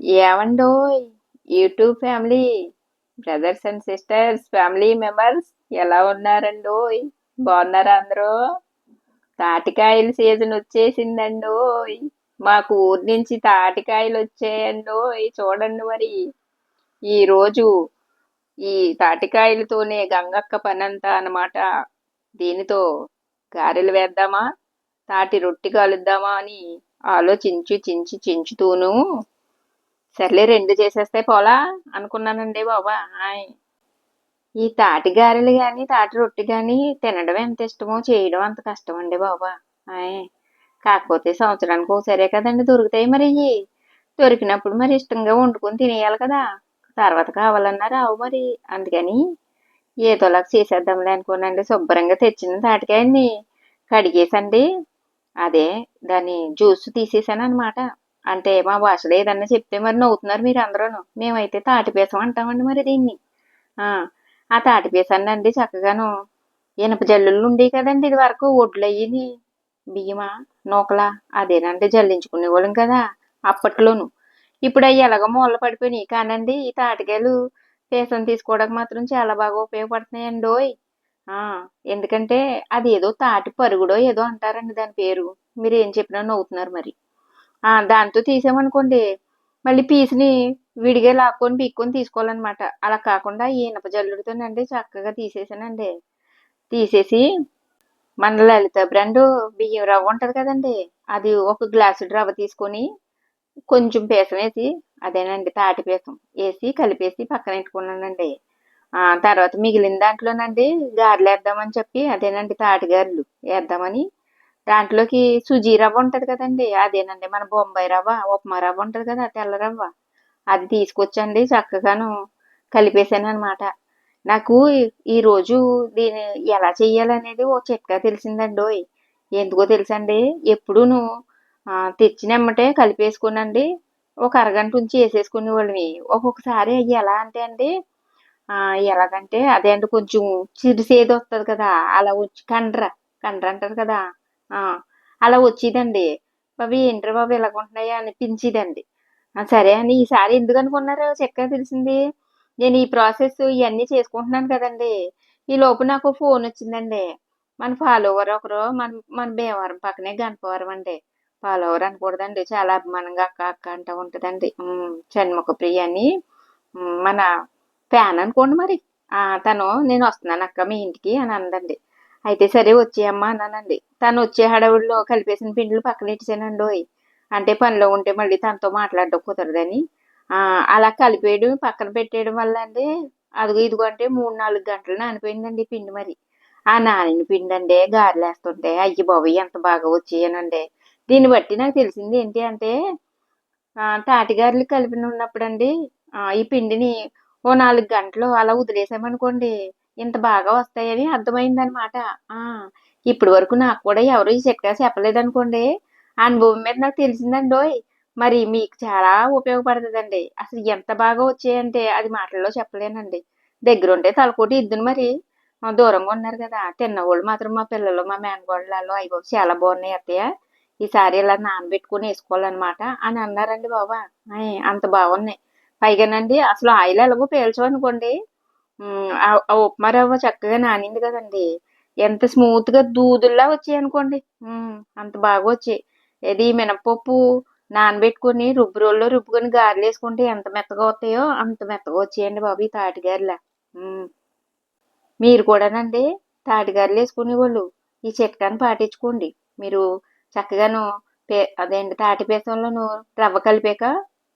ఏమండో YouTube family brothers and sisters family members ఎలా ఉన్నారండో బాగున్నారా అందరూ? తాటికాయల సీజన్ వచ్చేసిందండోయ్ మాకు ఊరి నుంచి తాటికాయలు వచ్చాయండోయ్ చూడండి మరి. ఈరోజు ఈ తాటికాయలతోనే గంగక్క పనంతా అన్నమాట. దీనితో గారెలు వేద్దామా తాటి రొట్టి కలుద్దామా అని ఆలోచించు చించి చించుతూను సర్లే రెండు చేసేస్తే పోలా అనుకున్నానండి బాబా. ఆయ్ ఈ తాటి గారెలు కానీ తాటి రొట్టె కానీ తినడం ఎంత ఇష్టమో చేయడం అంత కష్టం అండి బాబా. ఆయ్ కాకపోతే సంవత్సరానికి ఒకసారే కదండి దొరుకుతాయి మరి ఇవి దొరికినప్పుడు మరి ఇష్టంగా వండుకొని తినేయాలి కదా. తర్వాత కావాలన్నా రావు మరి. అందుకని ఏదోలాగా చేసేద్దాంలే అనుకోనండి శుభ్రంగా తెచ్చిన తాటికాయని కడిగేసండి. అదే దాని జ్యూస్ తీసేసాను అనమాట అంటే మా భాషలో ఏదన్నా చెప్తే మరి నవ్వుతున్నారు మీరు అందరూ మేమైతే తాటిపీసం అంటామండి మరి దీన్ని. ఆ తాటిపీసాన్ని అండి చక్కగాను ఇనప జల్లులు ఉండేవి కదండి ఇది వరకు ఒడ్లు అయ్యేది. బియ్యమా నూకలా అదేనంటే జల్లించుకునేవాళ్ళం కదా అప్పట్లోను. ఇప్పుడు అవి ఎలాగో మూల పడిపోయినాయి. కానండి ఈ తాటికాయలు పీసం తీసుకోవడానికి మాత్రం చాలా బాగా ఉపయోగపడుతున్నాయండి ఓయ్ ఎందుకంటే అది ఏదో తాటి పరుగుడో ఏదో అంటారండి దాని పేరు. మీరు ఏం చెప్పినా నవ్వుతున్నారు మరి. దాంతో తీసామనుకోండి. మళ్ళీ పీస్ని విడిగా లాక్కొని పీక్కొని తీసుకోవాలన్నమాట. అలా కాకుండా ఈ ఇనప జల్లుడితోనండి చక్కగా తీసేసానండి. తీసేసి మన లలిత బ్రాండ్ బియ్యం రవ్వ ఉంటుంది కదండి. అది ఒక గ్లాసు రవ్వ తీసుకొని కొంచెం పీసం వేసి అదేనండి తాటి పీసం వేసి కలిపేసి పక్కన పెట్టుకున్నానండి. తర్వాత మిగిలిన దాంట్లోనండి గారెలు వేద్దామని చెప్పి అదేనండి తాటి గారెలు వేద్దామని దాంట్లోకి సుజీ రవ్వ ఉంటుంది కదండి అదేనండి మన బొంబాయి రవ్వ ఉప్మా రవ్వ ఉంటుంది కదా తెల్ల రవ్వ. అది తీసుకొచ్చండి చక్కగాను కలిపేశాను అనమాట నాకు ఈరోజు దీన్ని ఎలా చెయ్యాలనేది ఓ చిట్కా తెలిసిందండి ఎందుకో తెలుసండి ఎప్పుడూను తెచ్చినమ్మటే కలిపేసుకునండి ఒక అరగంట ఉంచి వేసేసుకునే వాళ్ళని ఒక్కొక్కసారి అవి ఎలా అంటే అండి ఎలాగంటే అదే అండి కొంచెం చిరిసేది వస్తుంది కదా అలా వచ్చి కండ్ర కండ్ర అంటారు కదా అలా వచ్చేదండి. బాబు ఏంట్రా బాబు ఎలాగుంటున్నాయా అనిపించేదండి సరే అని ఈసారి ఎందుకు అనుకున్నారు? చక్కగా తెలిసింది. నేను ఈ ప్రాసెస్ ఇవన్నీ చేసుకుంటున్నాను కదండి. ఈ లోపు నాకు ఫోన్ వచ్చిందండి. మన ఫాలోవర్ ఒకరు మన మన భీమవరం పక్కనే గణపవరం అండి. ఫాలోవర్ అనకూడదండి. చాలా అభిమానంగా అక్క అక్క అంటూ ఉంటుందండి. షణ్ముఖ ప్రియ అని. మన ఫ్యాన్ అనుకోండి మరి. తను నేను వస్తున్నాను అక్క మీ ఇంటికి అని అందండి. అయితే సరే వచ్చేయమ్మా అన్నానండి. తను వచ్చే హడవుల్లో కలిపేసిన పిండిలు పక్కన ఇచ్చానండి అంటే పనిలో ఉంటే మళ్ళీ తనతో మాట్లాడడం కుదరదని. అలా కలిపేయడం పక్కన పెట్టేయడం వల్ల అండి అదిగో ఇదిగో అంటే మూడు నాలుగు గంటలు నానిపోయిందండి పిండి మరి. ఆ నానిన పిండి అండి గారెలేస్తుంటే అయ్యి బాబు ఎంత బాగా వచ్చేయనండి. దీన్ని బట్టి నాకు తెలిసింది ఏంటి అంటే తాటిగారులు కలిపిన ఉన్నప్పుడండి ఈ పిండిని ఓ నాలుగు గంటలు అలా వదిలేసామనుకోండి ఇంత బాగా వస్తాయని అర్థమైందనమాట. ఇప్పటి వరకు నాకు కూడా ఎవరు ఈ చిట్కా చెప్పలేదనుకోండి. అనుభవం మీద నాకు తెలిసిందండోయ్ మరి మీకు చాలా ఉపయోగపడుతుందండి. అసలు ఎంత బాగా వచ్చాయంటే అది మాటల్లో చెప్పలేనండి. దగ్గర ఉంటే తలకోటి ఇద్దును మరి. దూరంగా ఉన్నారు కదా. తిన్నవాళ్ళు మాత్రం మా పిల్లలు మా మేనగోళ్ళలో అయ్యి చాలా బాగున్నాయి అత్తయ్య. ఈసారి ఇలా నానబెట్టుకుని వేసుకోవాలన్నమాట అని అన్నారండి బాబా. అంత బాగున్నాయి. పైగానండి అసలు ఆయిల్ ఎలాగో పేల్చమనుకోండి. ఆ ఉప్మా రవ్వ చక్కగా నానింది కదండి. ఎంత స్మూత్గా దూదుల్లా వచ్చాయి అనుకోండి. అంత బాగా వచ్చాయి. ఇది మినపప్పు నానబెట్టుకుని రుబ్బు రోల్లో రుబ్బుకొని గారెలు వేసుకుంటే ఎంత మెత్తగా వస్తాయో అంత మెత్తగా వచ్చాయండి బాబు ఈ తాటి మీరు కూడానండి తాటి వేసుకునేవాళ్ళు వేసుకునే వాళ్ళు ఈ చిట్కాని పాటించుకోండి. మీరు చక్కగాను పే అదేంటి తాటి పీసంలోను రవ్వ కలిపాక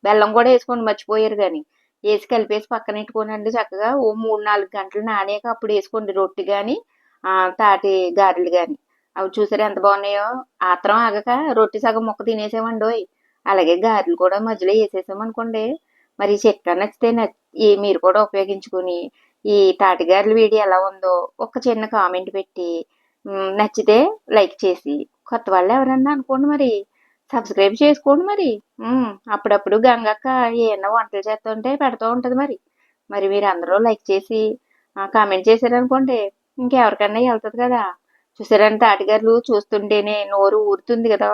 బెల్లం కూడా వేసుకోండి మర్చిపోయారు కానీ వేసి కలిపేసి పక్కన పెట్టుకోనండి చక్కగా ఓ మూడు నాలుగు గంటలు నానాక అప్పుడు వేసుకోండి రొట్టి కానీ తాటి గారెలు కానీ అవి చూసారా ఎంత బాగున్నాయో? ఆత్రం ఆగక రొట్టి సగం ముక్క తినేసామండి అలాగే గారెలు కూడా మధ్యలో వేసేసామనుకోండి మరి చెక్క నచ్చితే నచ్చి మీరు కూడా ఉపయోగించుకొని ఈ తాటి గారెల వీడియో ఎలా ఉందో ఒక చిన్న కామెంట్ పెట్టి నచ్చితే లైక్ చేసి కొత్త వాళ్ళు ఎవరన్నా అనుకోండి మరి సబ్స్క్రైబ్ చేసుకోండి మరి. అప్పుడప్పుడు గంగక్క ఏమన్నా వంటలు చేస్తుంటే పెడుతూ ఉంటుంది మరి. మరి మీరు అందరూ లైక్ చేసి కామెంట్ చేశారనుకోండి. ఇంకెవరికన్నా వెళ్తుంది కదా. చూసారంటే తాటిగారులు చూస్తుంటేనే నోరు ఊరుతుంది కదా.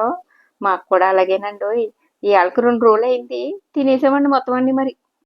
మాకు కూడా అలాగేనండి ఈ ఆళ్ళకి రెండు రోజులు అయింది తినేసామండి మొత్తం అండి మరి.